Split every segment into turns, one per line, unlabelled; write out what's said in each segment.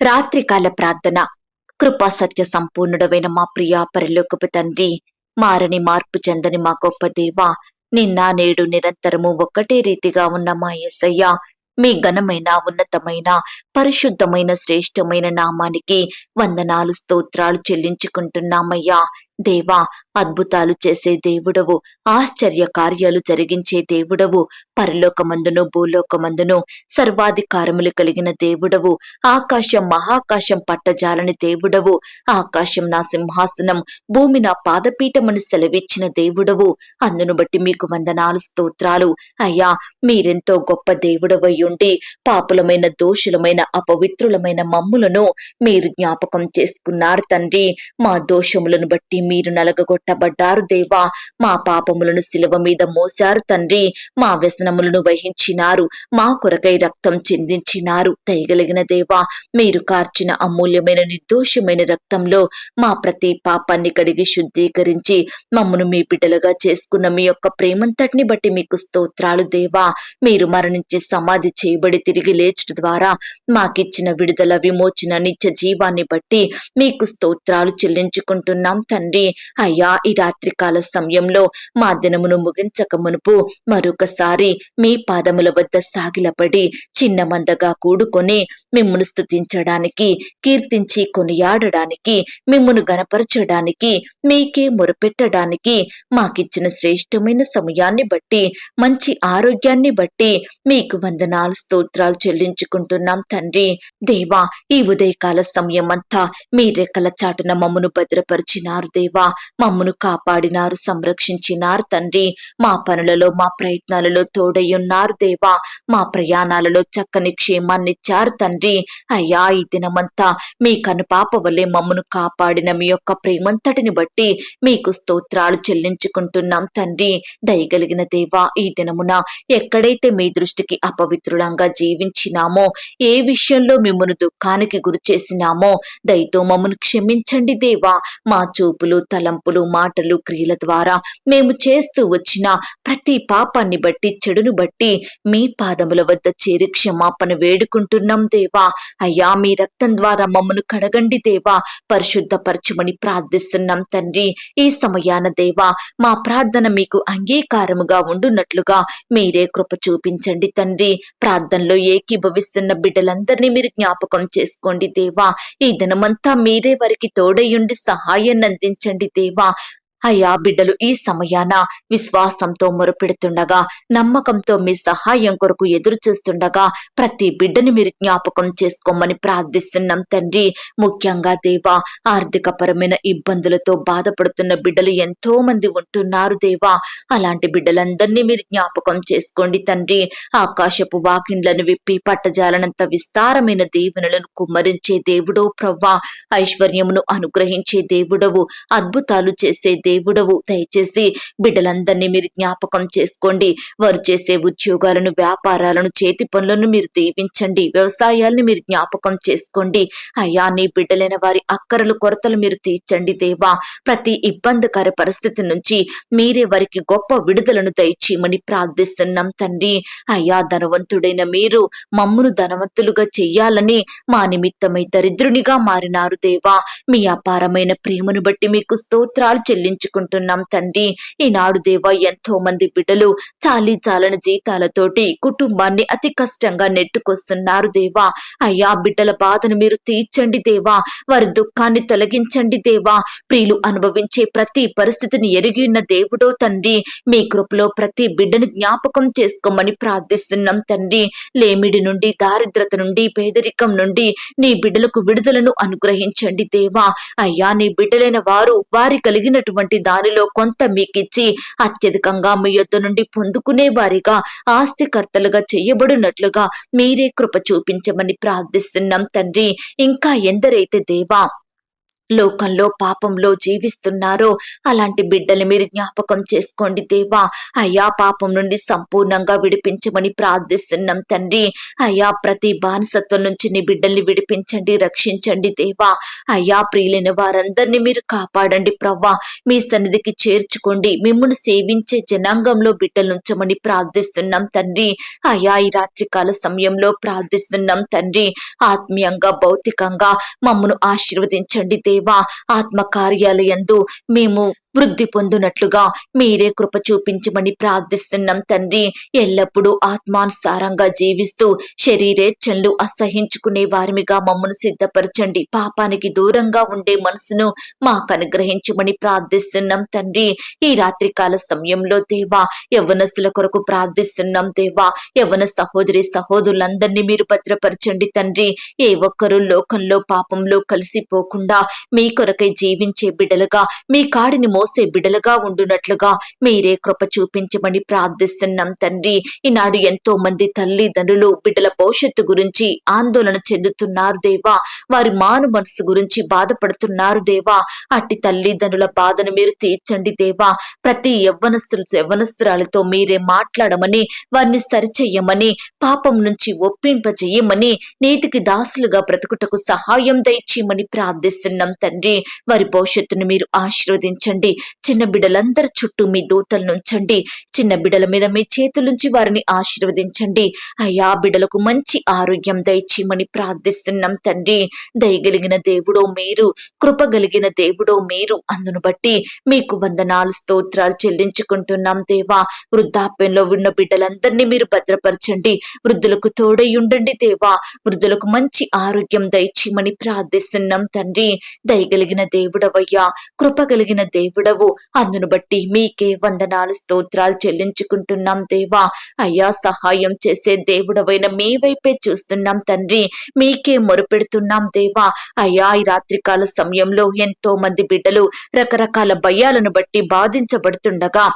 రాత్రికాల ప్రార్థన. కృపా సత్య సంపూర్ణుడవైన మా ప్రియా పరిలోకపు తండ్రి మారని మార్పు చెందని మా గొప్ప దేవ నిన్న నేడు నిరంతరము ఒక్కటే రీతిగా ఉన్న మా యేసయ్య మీ ఘనమైన ఉన్నతమైన పరిశుద్ధమైన శ్రేష్టమైన నామానికి వందనాలు స్తోత్రాలు చెల్లించుకుంటున్నామయ్యా. దేవా అద్భుతాలు చేసే దేవుడవు ఆశ్చర్య కార్యాలు జరిగించే దేవుడవు పరలోకమందును భూలోకమందును సర్వాధికారములు కలిగిన దేవుడవు ఆకాశం మహాకాశం పట్టజాలని దేవుడవు ఆకాశం నా సింహాసనం భూమి నా పాదపీఠమును సెలవిచ్చిన దేవుడవు అందును బట్టి మీకు వందనాలు స్తోత్రాలు. అయ్యా మీరెంతో గొప్ప దేవుడవై ఉండి పాపులమైన దోషులమైన అపవిత్రులమైన మమ్ములను మీరు జ్ఞాపకం చేసుకున్నారు తండ్రి. మా దోషములను బట్టి మీరు నలగగొట్టబడ్డారు దేవా. మా పాపములను శిలువ మీద మోశారు తండ్రి. మా వ్యసనములను వహించినారు. మా కొరకై రక్తం చిందించినారు. దయగలిగిన దేవా మీరు కార్చిన అమూల్యమైన నిర్దోషమైన రక్తంలో మా ప్రతి పాపాన్ని కడిగి శుద్ధీకరించి మమ్మను మీ బిడ్డలుగా చేసుకున్న మీ యొక్క ప్రేమంతటిని బట్టి మీకు స్తోత్రాలు దేవా. మీరు మరణించి సమాధి చేయబడి తిరిగి లేచడం ద్వారా మాకిచ్చిన విడుదల విమోచన నిత్య జీవాన్ని బట్టి మీకు స్తోత్రాలు చెల్లించుకుంటున్నాం తండ్రి. అయ్యా ఈ రాత్రికాల సమయంలో మా దినమును ముగించక మునుపు మరొకసారి మీ పాదముల వద్ద సాగిలపడి చిన్న మందగా కూడుకొని మిమ్మును స్తుతించడానికి కీర్తించి కొనియాడడానికి మిమ్మును గనపరచడానికి మీకే మొరపెట్టడానికి మాకిచ్చిన శ్రేష్టమైన సమయాన్ని బట్టి మంచి ఆరోగ్యాన్ని బట్టి మీకు వందనాలు స్తోత్రాలు చెల్లించుకుంటున్నాం తండ్రి. దేవా ఈ ఉదయకాల సమయం అంతా మీ రెక్కల చాటున మమ్మను భద్రపరిచినారు దేవా మమ్మను కాపాడినారు సంరక్షించినారు తండ్రి. మా పనులలో మా ప్రయత్నాలలో తోడయ్యున్నారు దేవా. మా ప్రయాణాలలో చక్కని క్షేమాన్నిచ్చారు తండ్రి. అయ్యా ఈ దినమంతా మీ కనుపాప వల్లే మమ్మను కాపాడిన మీ యొక్క ప్రేమంతటిని బట్టి మీకు స్తోత్రాలు చెల్లించుకుంటున్నాం తండ్రి. దయగలిగిన దేవా ఈ దినమున ఎక్కడైతే మీ దృష్టికి అపవిత్రులంగా జీవించినామో ఏ విషయంలో మిమ్మను దుఃఖానికి గురి చేసినామో దయతో మమ్మను క్షమించండి దేవా. మా చూపులు తలంపులు మాటలు క్రియల ద్వారా మేము చేస్తూ వచ్చిన ప్రతి పాపాన్ని బట్టి చెడును బట్టి మీ పాదముల వద్ద చేరి క్షమాపణ వేడుకుంటున్నాం దేవా. అయ్యా మీ రక్తం ద్వారా మమ్మను కడగండి దేవా. పరిశుద్ధపరచమని ప్రార్థిస్తున్నాం తండ్రి. ఈ సమయాన దేవా మా ప్రార్థన మీకు అంగీకారముగా ఉండున్నట్లుగా మీరే కృప చూపించండి తండ్రి. ప్రార్థనలో ఏకీభవిస్తున్న బిడ్డలందరినీ మీరు జ్ఞాపకం చేసుకోండి దేవా. ఈ దినమంతా మీరే వారికి తోడయుండి సహాయాన్ని అందించండి దేవా. అయ్యా బిడ్డలు ఈ సమయాన విశ్వాసంతో మొరుపెడుతుండగా నమ్మకంతో మీ సహాయం కొరకు ఎదురు చూస్తుండగా ప్రతి బిడ్డని మీరు జ్ఞాపకం చేసుకోమని ప్రార్థిస్తున్నాం తండ్రి. ముఖ్యంగా దేవా ఆర్థిక పరమైన ఇబ్బందులతో బాధపడుతున్న బిడ్డలు ఎంతో మంది ఉంటున్నారు దేవా. అలాంటి బిడ్డలందరినీ మీరు జ్ఞాపకం చేసుకోండి తండ్రి. ఆకాశపు వాకిండ్లను విప్పి పట్టజాలనంత విస్తారమైన దేవునులను కుమ్మరించే దేవుడో ప్రవ్వా. ఐశ్వర్యమును అనుగ్రహించే దేవుడవు. అద్భుతాలు చేసే దేవుడవు. దయచేసి బిడ్డలందరినీ మీరు జ్ఞాపకం చేసుకోండి. వారు చేసే ఉద్యోగాలను వ్యాపారాలను చేతి పనులను మీరు దీవించండి. వ్యవసాయాలను మీరు జ్ఞాపకం చేసుకోండి. అయ్యా నీ బిడ్డలైన వారి అక్కరలు కొరతలు మీరు తీర్చండి దేవా. ప్రతి ఇబ్బందికర పరిస్థితి నుంచి మీరే వారికి గొప్ప విడుదలను దయచేయమని ప్రార్థిస్తున్నాం తండ్రి. అయ్యా ధనవంతుడైన మీరు మమ్మును ధనవంతులుగా చెయ్యాలని మా నిమిత్తమై దరిద్రునిగా మారినారు దేవా. మీ అపారమైన ప్రేమను బట్టి మీకు స్తోత్రాలు చెల్లించుకుంటున్నాం తండ్రి. ఈనాడు దేవా ఎంతో మంది బిడ్డలు చాలీ చాలని జీతాలతోటి కుటుంబాన్ని అతి కష్టంగా నెట్టుకొస్తున్నారు దేవా. అయ్యా బిడ్డల బాధను మీరు తీర్చండి దేవా. వారి దుఃఖాన్ని తొలగించండి దేవా. ప్రియులు అనుభవించే ప్రతి పరిస్థితిని ఎరిగి ఉన్న దేవుడో తండ్రి. మీ కృపలో ప్రతి బిడ్డని జ్ఞాపకం చేసుకోమని ప్రార్థిస్తున్నాం తండ్రి. లేమిడి నుండి దారిద్రత నుండి పేదరికం నుండి నీ బిడ్డలకు విడుదలను అనుగ్రహించండి దేవా. అయ్యా నీ బిడ్డలైన వారు వారి కలిగినటువంటి దానిలో కొంత మీకిచ్చి అత్యధికంగా మీ యొద్ద నుండి పొందుకునే వారిగా ఆస్తికర్తలుగా చేయబడినట్లుగా మీరే కృప చూపించమని ప్రార్థిస్తున్నాం తండ్రి. ఇంకా ఎందరైతే దేవా లోకంలో పాపంలో జీవిస్తున్నారో అలాంటి బిడ్డలు మీరు జ్ఞాపకం చేసుకోండి దేవా. అయ్యా పాపం నుండి సంపూర్ణంగా విడిపించమని ప్రార్థిస్తున్నాం తండ్రి. అయ్యా ప్రతి బానిసత్వం నుంచి నీ బిడ్డల్ని విడిపించండి రక్షించండి దేవా. అయ్యా ప్రియులైన వారందరినీ మీరు కాపాడండి ప్రవ్వా. మీ సన్నిధికి చేర్చుకోండి. మిమ్మల్ని సేవించే జనాంగంలో బిడ్డలు ఉంచమని ప్రార్థిస్తున్నాం తండ్రి. అయ్యా ఈ రాత్రికాల సమయంలో ప్రార్థిస్తున్నాం తండ్రి. ఆత్మీయంగా భౌతికంగా మమ్మను ఆశీర్వదించండి దేవా. ఆత్మ కార్యాలయందు మేము వృద్ధి పొందునట్లుగా మీరే కృప చూపించమని ప్రార్థిస్తున్నాం తండ్రి. ఎల్లప్పుడూ ఆత్మానుసారంగా జీవిస్తూ శరీరేచ్ఛలు అసహించుకునే వారిమిగా మమ్మను సిద్ధపరచండి. పాపానికి దూరంగా ఉండే మనసును మాకు అనుగ్రహించమని ప్రార్థిస్తున్నాం తండ్రి. ఈ రాత్రికాల సమయంలో దేవా యవ్వనస్తుల కొరకు ప్రార్థిస్తున్నాం దేవా. యవన సహోదరి సహోదరులందరినీ మీరు భద్రపరచండి తండ్రి. ఏ ఒక్కరూ లోకంలో పాపంలో కలిసిపోకుండా మీ కొరకై జీవించే బిడ్డలుగా మీ కాడిని మోసే బిడలుగా ఉండునట్లుగా మీరే కృప చూపించమని ప్రార్థిస్తున్నాం తండ్రి. ఈనాడు ఎంతో మంది తల్లిదండ్రులు బిడ్డల భవిష్యత్తు గురించి ఆందోళన చెందుతున్నారు దేవా. వారి మాను మనసు గురించి బాధపడుతున్నారు దేవా. అట్టి తల్లిదండ్రుల బాధను మీరు తీర్చండి దేవా. ప్రతి యవ్వనస్తులు యవ్వనస్తురాలతో మీరే మాట్లాడమని వారిని సరిచెయ్యమని పాపం నుంచి ఒప్పింపజేయమని నీతికి దాసులుగా బ్రతుకుటకు సహాయం దయచేయమని ప్రార్థిస్తున్నాం తండ్రి. వారి భవిష్యత్తును మీరు ఆశీర్వదించండి. చిన్న బిడ్డలందరి చుట్టూ మీ దూతలను ఉంచండి చిన్న బిడ్డల మీద మీ చేతులుంచి వారిని ఆశీర్వదించండి. అయ్యా బిడ్డలకు మంచి ఆరోగ్యం దయచేయమని ప్రార్థిస్తున్నాం తండ్రి. దయగలిగిన దేవుడో మీరు కృపగలిగిన దేవుడో మీరు అందును బట్టి మీకు వందనాలు స్తోత్రాలు చెల్లించుకుంటున్నాం దేవా. వృద్ధాప్యంలో ఉన్న బిడ్డలందరినీ మీరు భద్రపరచండి. వృద్ధులకు తోడై ఉండండి దేవా. వృద్ధులకు మంచి ఆరోగ్యం దయచేయమని ప్రార్థిస్తున్నాం తండ్రి. దయగలిగిన దేవుడవయ్యా కృపగలిగిన దేవుడు దేవుడవు అందును బట్టి మీకే వందనాలు స్తోత్రాలు చెల్లించుకుంటున్నాం దేవా. అయ్యా సహాయం చేసే దేవుడవైన మీ వైపే చూస్తున్నాం తండ్రి. మీకే మొరుపెడుతున్నాం దేవా. అయ్యా ఈ రాత్రికాల సమయంలో ఎంతో మంది బిడ్డలు రకరకాల భయాలను బట్టి బాధించబడుతుండగా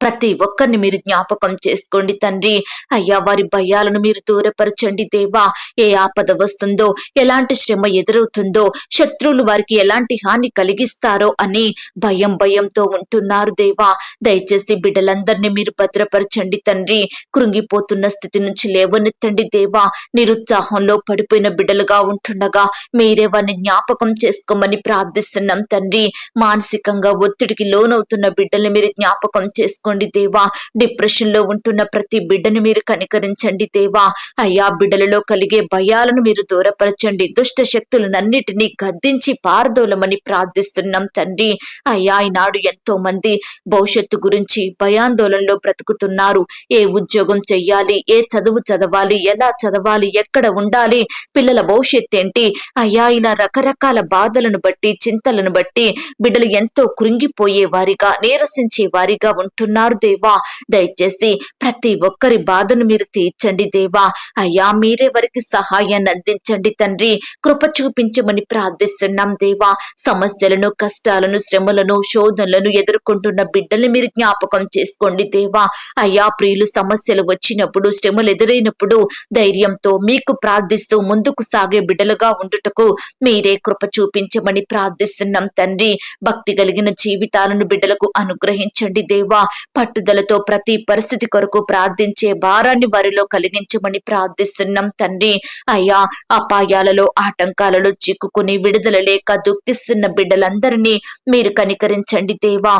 ప్రతి ఒక్కరిని మీరు జ్ఞాపకం చేసుకోండి తండ్రి. అయ్యా వారి భయాలను మీరు దూరపరచండి దేవా. ఏ ఆపద వస్తుందో ఎలాంటి శ్రమ ఎదురవుతుందో శత్రువులు వారికి ఎలాంటి హాని కలిగిస్తారో అని భయం భయంతో ఉంటున్నారు దేవా. దయచేసి బిడ్డలందరినీ మీరు భద్రపరచండి తండ్రి. కృంగిపోతున్న స్థితి నుంచి లేవనెత్తండి దేవా. నిరుత్సాహంలో పడిపోయిన బిడ్డలుగా ఉంటుండగా మీరే వారిని జ్ఞాపకం చేసుకోమని ప్రార్థిస్తున్నాం తండ్రి. మానసికంగా ఒత్తిడికి లోనవుతున్న బిడ్డల్ని మీరు జ్ఞాపకం తీసుకోండి దేవా. డిప్రెషన్లో ఉంటున్న ప్రతి బిడ్డని మీరు కనికరించండి దేవా. అయ్యా బిడ్డలలో కలిగే భయాలను మీరు దూరపరచండి. దుష్ట శక్తులనన్నిటినీ గద్దించి పారదోలమని ప్రార్థిస్తున్నాం తండ్రి. అయ్యా ఈనాడు ఎంతో మంది భవిష్యత్తు గురించి భయాందోళనలో బ్రతుకుతున్నారు. ఏ ఉద్యోగం చెయ్యాలి? ఏ చదువు చదవాలి? ఎలా చదవాలి? ఎక్కడ ఉండాలి? పిల్లల భవిష్యత్ ఏంటి? అయ్యా ఇలా రకరకాల బాధలను బట్టి చింతలను బట్టి బిడ్డలు ఎంతో కృంగిపోయే వారిగా నీరసించే వారిగా ఉంటున్నారు. దేవా. దయచేసి ప్రతి ఒక్కరి బాధను మీరు తీర్చండి దేవా. అయ్యా మీరే వారికి సహాయాన్ని అందించండి తండ్రి. కృప చూపించమని ప్రార్థిస్తున్నాం దేవా. సమస్యలను కష్టాలను శ్రమలను శోధనలను ఎదుర్కొంటున్న బిడ్డల్ని మీరు జ్ఞాపకం చేసుకోండి దేవా. అయ్యా ప్రియులు సమస్యలు వచ్చినప్పుడు శ్రమలు ఎదురైనప్పుడు ధైర్యంతో మీకు ప్రార్థిస్తూ ముందుకు సాగే బిడ్డలుగా ఉండుటకు మీరే కృప చూపించమని ప్రార్థిస్తున్నాం తండ్రి. భక్తి కలిగిన జీవితాలను బిడ్డలకు అనుగ్రహించండి దేవా. పట్టుదలతో ప్రతి పరిస్థితి కొరకు ప్రార్థించే భారాన్ని వారిలో కలిగించమని ప్రార్థిస్తున్నాం తండ్రి. అయ్యా అపాయాలలో ఆటంకాలలో చిక్కుకుని విడుదల లేక దుఃఖిస్తున్న బిడ్డలందరినీ మీరు కనికరించండి దేవా.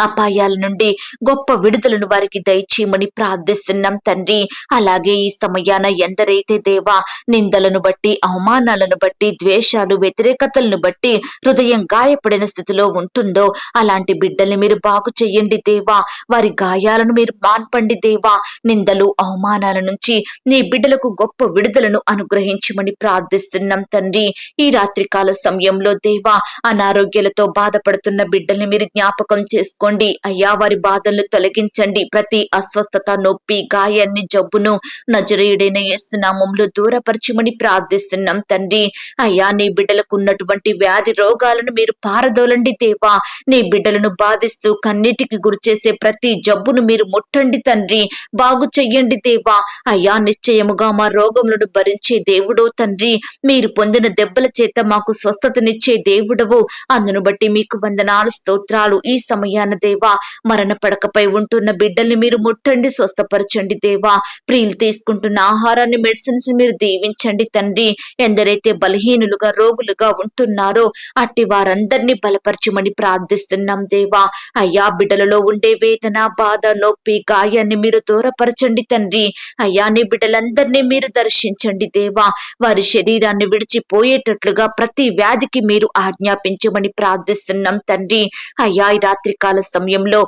అపాయాల నుండి గొప్ప విడుదలను వారికి దయచేయమని ప్రార్థిస్తున్నాం తండ్రి. అలాగే ఈ సమయాన ఎందరైతే దేవా నిందలను బట్టి అవమానాలను బట్టి ద్వేషాలు వ్యతిరేకతలను బట్టి హృదయం గాయపడిన స్థితిలో ఉంటుందో అలాంటి బిడ్డల్ని మీరు బాగు చెయ్యండి దేవా. వారి గాయాలను మీరు మాన్పండి దేవా. నిందలు అవమానాల నుంచి నీ బిడ్డలకు గొప్ప విడుదలను అనుగ్రహించమని ప్రార్థిస్తున్నాం తండ్రి. ఈ రాత్రికాల సమయంలో దేవా అనారోగ్యాలతో బాధపడుతున్న బిడ్డల్ని మీరు జ్ఞాపకం చేసుకోండి చేసుకోండి అయ్యా వారి బాధలను తొలగించండి. ప్రతి అస్వస్థత నొప్పి గాయాన్ని జబ్బును నజరేయుడైన ఏసునామంలో దూరపరచమని ప్రార్థిస్తున్నాం తండ్రి. అయ్యా నీ బిడ్డలకు ఉన్నటువంటి వ్యాధి రోగాలను మీరు పారదోలండి దేవా. నీ బిడ్డలను బాధిస్తూ కన్నిటికి గురిచేసే ప్రతి జబ్బును మీరు ముట్టండి తండ్రి. బాగు చెయ్యండి దేవా. అయ్యా నిశ్చయముగా మా రోగములను భరించే దేవుడో తండ్రి. మీరు పొందిన దెబ్బల చేత మాకు స్వస్థతనిచ్చే దేవుడవు. అందును బట్టి మీకు వందనాలు స్తోత్రాలు ఈ సమయాన దేవా. మరణ పడకపై ఉంటున్న బిడ్డల్ని మీరు ముట్టండి స్వస్థపరచండి దేవా. ప్రియులు తీసుకుంటున్న ఆహారాన్ని మెడిసిన్స్ మీరు దీవించండి తండ్రి. ఎందరైతే బలహీనులుగా రోగులుగా ఉంటున్నారో అట్టి వారందరినీ బలపరచమని ప్రార్థిస్తున్నాం దేవా. అయ్యా బిడ్డలలో ఉండే వేదన బాధ నొప్పి గాయాన్ని మీరు దూరపరచండి తండ్రి. అయ్యా నీ బిడ్డలందరినీ మీరు దర్శించండి దేవా. వారి శరీరాన్ని విడిచిపోయేటట్లుగా ప్రతి వ్యాధికి మీరు ఆజ్ఞాపించమని ప్రార్థిస్తున్నాం తండ్రి. అయ్యా ఈ రాత్రికాల సమయంలో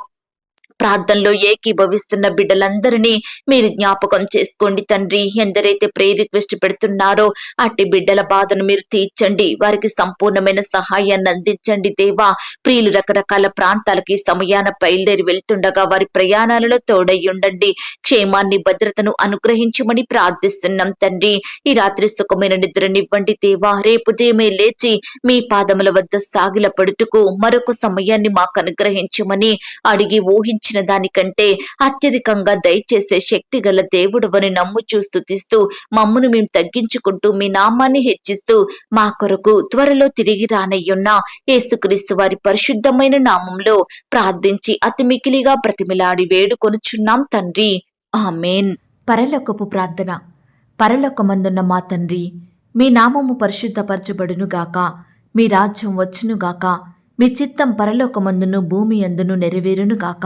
ప్రార్థనలో ఏకీభవిస్తున్న బిడ్డలందరినీ మీరు జ్ఞాపకం చేసుకోండి తండ్రి. ఎందరైతే ప్రే రిక్వెస్ట్ పెడుతున్నారో అట్టి బిడ్డల బాధను మీరు తీర్చండి. వారికి సంపూర్ణమైన సహాయాన్ని అందించండి దేవా. ప్రియులు రకరకాల ప్రాంతాలకి సమయాన బయలుదేరి వెళ్తుండగా వారి ప్రయాణాలలో తోడై ఉండండి. క్షేమాన్ని భద్రతను అనుగ్రహించమని ప్రార్థిస్తున్నాం తండ్రి. ఈ రాత్రి సుఖమైన నిద్రనివ్వండి దేవా. రేపు ఉదయమే లేచి మీ పాదముల వద్ద సాగిల పడుటకు మరొక సమయాన్ని మాకు అనుగ్రహించమని అడిగి ఇచ్చిన దానికంటే అత్యధికంగా దయచేసే శక్తి గల దేవుడవని నమ్ము చూస్తుతిస్తూ మమ్మును మేము తగ్గించుకుంటూ మీ నామాన్ని హెచ్చిస్తూ మా కొరకు త్వరలో తిరిగి రానయ్యున్న యేసుక్రీస్తు వారి పరిశుద్ధమైన నామంలో ప్రార్థించి అతి మికిలిగా ప్రతిమిలాడి వేడుకొనుచున్నాం తండ్రి. ఆమెన్.
పరలోకపు ప్రార్థన. పరలోకమందున్న మా తండ్రి మీ నామము పరిశుద్ధపరచబడునుగాక మీ రాజ్యం వచ్చునుగాక మీ చిత్తం పరలోకమందును భూమి అందును నెరవేరునుగాక